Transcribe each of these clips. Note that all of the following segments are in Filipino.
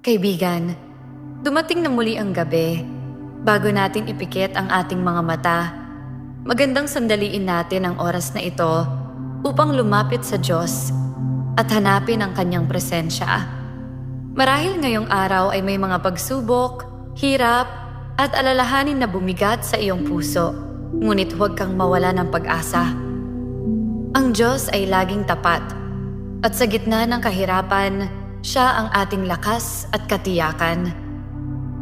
Kaibigan, dumating na muli ang gabi. Bago natin ipikit ang ating mga mata, magandang sandaliin natin ang oras na ito upang lumapit sa Diyos at hanapin ang kanyang presensya. Marahil ngayong araw ay may mga pagsubok, hirap, at alalahanin na bumigat sa iyong puso, ngunit huwag kang mawala ng pag-asa. Ang Diyos ay laging tapat, at sa gitna ng kahirapan, siya ang ating lakas at katiyakan.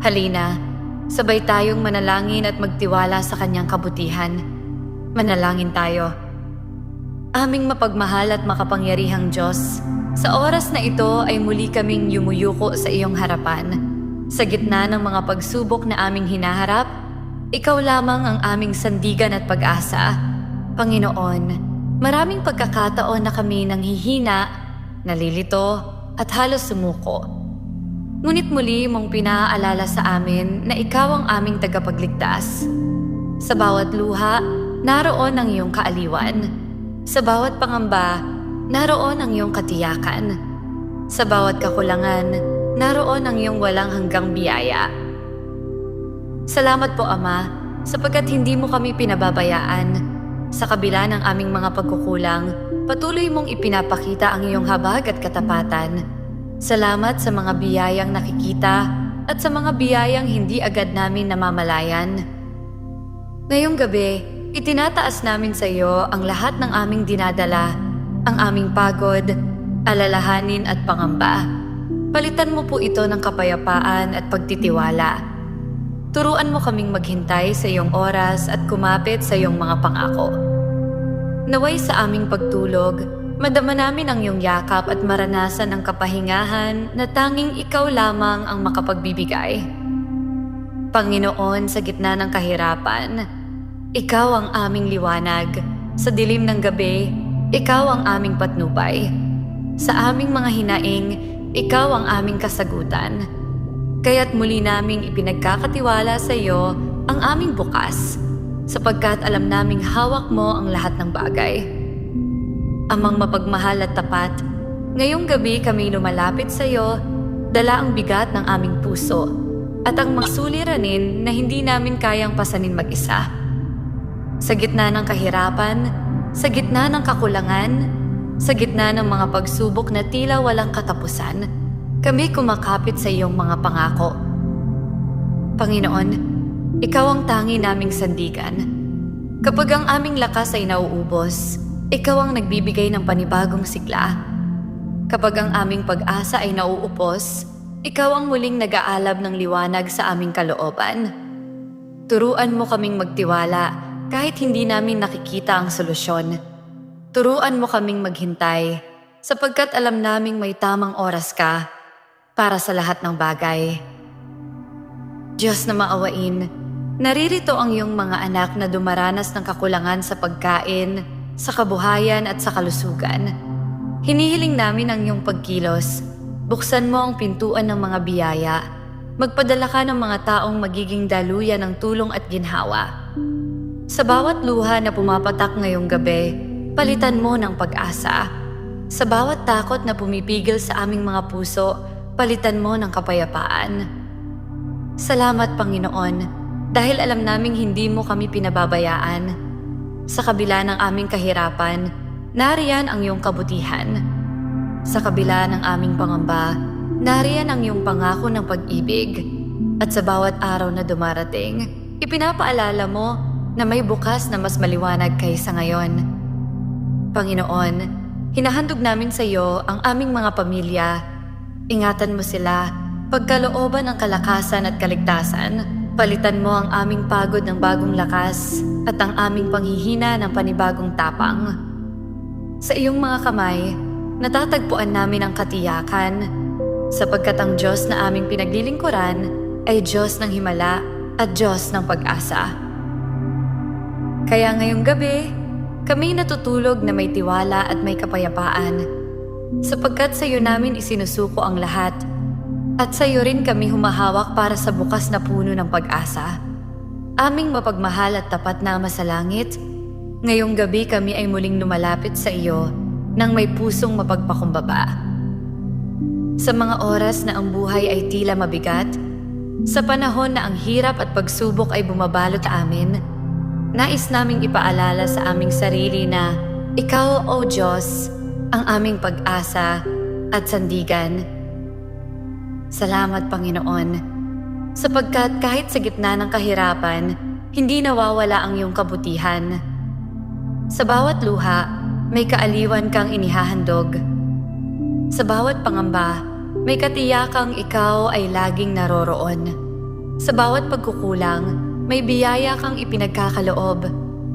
Halina, sabay tayong manalangin at magtiwala sa kanyang kabutihan. Manalangin tayo. Aming mapagmahal at makapangyarihang Diyos, sa oras na ito ay muli kaming yumuyuko sa iyong harapan. Sa gitna ng mga pagsubok na aming hinaharap, ikaw lamang ang aming sandigan at pag-asa. Panginoon, maraming pagkakataon na kami nanghihina, nalilito, at halos sumuko. Ngunit muli mong pinaaalala sa amin na ikaw ang aming tagapagligtas. Sa bawat luha, naroon ang iyong kaaliwan. Sa bawat pangamba, naroon ang iyong katiyakan. Sa bawat kakulangan, naroon ang iyong walang hanggang biyaya. Salamat po Ama, sapagkat hindi mo kami pinababayaan. Sa kabila ng aming mga pagkukulang, patuloy mong ipinapakita ang iyong habag at katapatan. Salamat sa mga biyayang nakikita at sa mga biyayang hindi agad namin namamalayan. Ngayong gabi, itinataas namin sa iyo ang lahat ng aming dinadala, ang aming pagod, alalahanin at pangamba. Palitan mo po ito ng kapayapaan at pagtitiwala. Turuan mo kaming maghintay sa iyong oras at kumapit sa iyong mga pangako. Naway sa aming pagtulog, madama namin ang iyong yakap at maranasan ang kapahingahan na tanging ikaw lamang ang makapagbibigay. Panginoon, sa gitna ng kahirapan, ikaw ang aming liwanag. Sa dilim ng gabi, ikaw ang aming patnubay. Sa aming mga hinaing, ikaw ang aming kasagutan. Kaya't muli naming ipinagkakatiwala sa iyo ang aming bukas, sapagkat alam naming hawak mo ang lahat ng bagay. Amang mapagmahal at tapat, ngayong gabi kami lumalapit sa iyo, dala ang bigat ng aming puso, at ang magsuliranin na hindi namin kayang pasanin mag-isa. Sa gitna ng kahirapan, sa gitna ng kakulangan, sa gitna ng mga pagsubok na tila walang katapusan, kami kumakapit sa iyong mga pangako. Panginoon, ikaw ang tangi naming sandigan. Kapag ang aming lakas ay nauubos, ikaw ang nagbibigay ng panibagong sigla. Kapag ang aming pag-asa ay nauupos, ikaw ang muling nag-aalab ng liwanag sa aming kalooban. Turuan mo kaming magtiwala kahit hindi namin nakikita ang solusyon. Turuan mo kaming maghintay sapagkat alam naming may tamang oras ka para sa lahat ng bagay. Diyos na maawain, naririto ang iyong mga anak na dumaranas ng kakulangan sa pagkain, sa kabuhayan at sa kalusugan. Hinihiling namin ang iyong pagkilos. Buksan mo ang pintuan ng mga biyaya. Magpadala ka ng mga taong magiging daluyan ng tulong at ginhawa. Sa bawat luha na pumapatak ngayong gabi, palitan mo ng pag-asa. Sa bawat takot na pumipigil sa aming mga puso, palitan mo ng kapayapaan. Salamat Panginoon, dahil alam naming hindi mo kami pinababayaan. Sa kabila ng aming kahirapan, nariyan ang iyong kabutihan. Sa kabila ng aming pangamba, nariyan ang iyong pangako ng pag-ibig. At sa bawat araw na dumarating, ipinapaalala mo na may bukas na mas maliwanag kaysa ngayon. Panginoon, hinahandog namin sa iyo ang aming mga pamilya. Ingatan mo sila, pagkalooban ng kalakasan at kaligtasan. Palitan mo ang aming pagod ng bagong lakas at ang aming panghihina ng panibagong tapang. Sa iyong mga kamay, natatagpuan namin ang katiyakan, sapagkat ang Diyos na aming pinaglilingkuran ay Diyos ng himala at Diyos ng pag-asa. Kaya ngayong gabi, kami natutulog na may tiwala at may kapayapaan, sapagkat sa iyo namin isinusuko ang lahat, at sa iyo rin kami humahawak para sa bukas na puno ng pag-asa. Aming mapagmahal at tapat na Ama sa langit, ngayong gabi kami ay muling lumalapit sa iyo nang may pusong mapagpakumbaba. Sa mga oras na ang buhay ay tila mabigat, sa panahon na ang hirap at pagsubok ay bumabalot amin, nais naming ipaalala sa aming sarili na Ikaw, O Diyos, ang aming pag-asa at sandigan. Salamat, Panginoon, sapagkat kahit sa gitna ng kahirapan, hindi nawawala ang iyong kabutihan. Sa bawat luha, may kaaliwan kang inihahandog. Sa bawat pangamba, may katiyakang ikaw ay laging naroroon. Sa bawat pagkukulang, may biyaya kang ipinagkakaloob.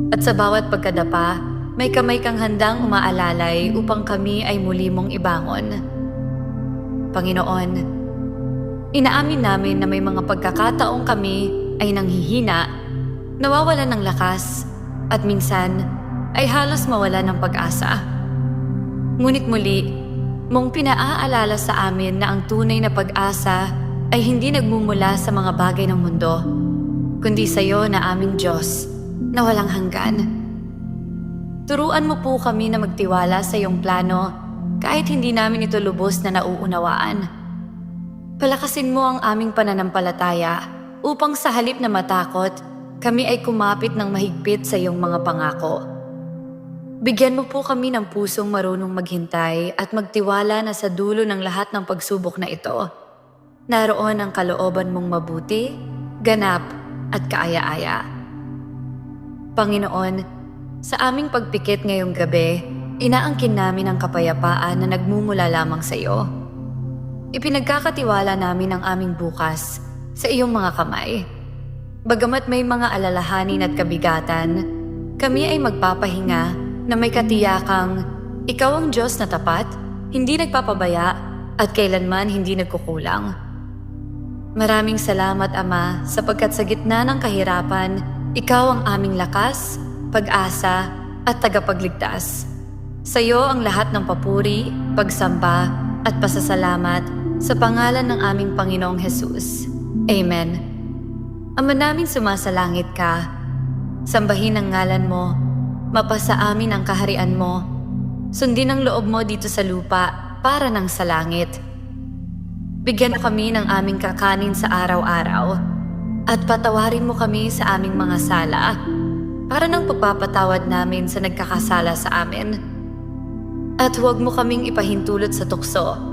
At sa bawat pagkadapa, may kamay kang handang umaalalay upang kami ay muli mong ibangon. Panginoon, inaamin namin na may mga pagkakataong kami ay nanghihina, nawawalan ng lakas, at minsan ay halos mawala ng pag-asa. Ngunit muli, mong pinaaalala sa amin na ang tunay na pag-asa ay hindi nagmumula sa mga bagay ng mundo, kundi sa iyo na aming Diyos na walang hanggan. Turuan mo po kami na magtiwala sa iyong plano kahit hindi namin ito lubos na nauunawaan. Palakasin mo ang aming pananampalataya upang sa halip na matakot, kami ay kumapit ng mahigpit sa iyong mga pangako. Bigyan mo po kami ng pusong marunong maghintay at magtiwala na sa dulo ng lahat ng pagsubok na ito, naroon ang kalooban mong mabuti, ganap at kaaya-aya. Panginoon, sa aming pagpikit ngayong gabi, inaangkin namin ang kapayapaan na nagmumula lamang sa iyo. Ipinagkakatiwala namin ang aming bukas sa iyong mga kamay. Bagamat may mga alalahanin at kabigatan, kami ay magpapahinga na may katiyakang ikaw ang Diyos na tapat, hindi nagpapabaya at kailanman hindi nagkukulang. Maraming salamat Ama sapagkat sa gitna ng kahirapan, ikaw ang aming lakas, pag-asa at tagapagligtas. Sa iyo ang lahat ng papuri, pagsamba at pasasalamat sa pangalan ng aming Panginoong Hesus. Amen. Ama naming sumasalangit ka, sambahin ang ngalan mo, mapasa amin ang kaharian mo, sundin ang loob mo dito sa lupa para ng sa langit. Bigyan mo kami ng aming kakanin sa araw-araw at patawarin mo kami sa aming mga sala para ng pagpapatawad namin sa nagkakasala sa amin. At huwag mo kaming ipahintulot sa tukso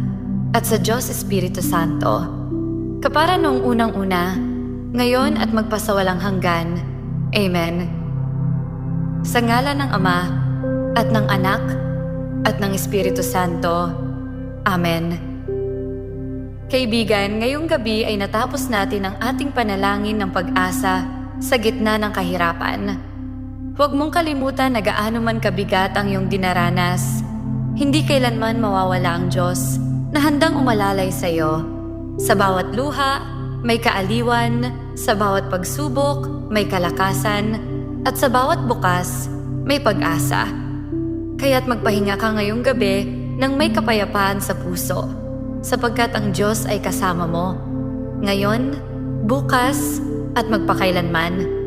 at sa Diyos Espiritu Santo. Kapara noong unang-una, ngayon at magpasawalang hanggan. Amen. Sa ngalan ng Ama, at ng Anak, at ng Espiritu Santo. Amen. Kaibigan, ngayong gabi ay natapos natin ang ating panalangin ng pag-asa sa gitna ng kahirapan. Huwag mong kalimutan na gaano man kabigat ang iyong dinaranas. Hindi kailanman mawawala ang Diyos na handang umalalay sa iyo. Sa bawat luha, may kaaliwan, sa bawat pagsubok, may kalakasan, at sa bawat bukas, may pag-asa. Kaya't magpahinga ka ngayong gabi nang may kapayapaan sa puso, sapagkat ang Diyos ay kasama mo. Ngayon, bukas, at magpakailanman.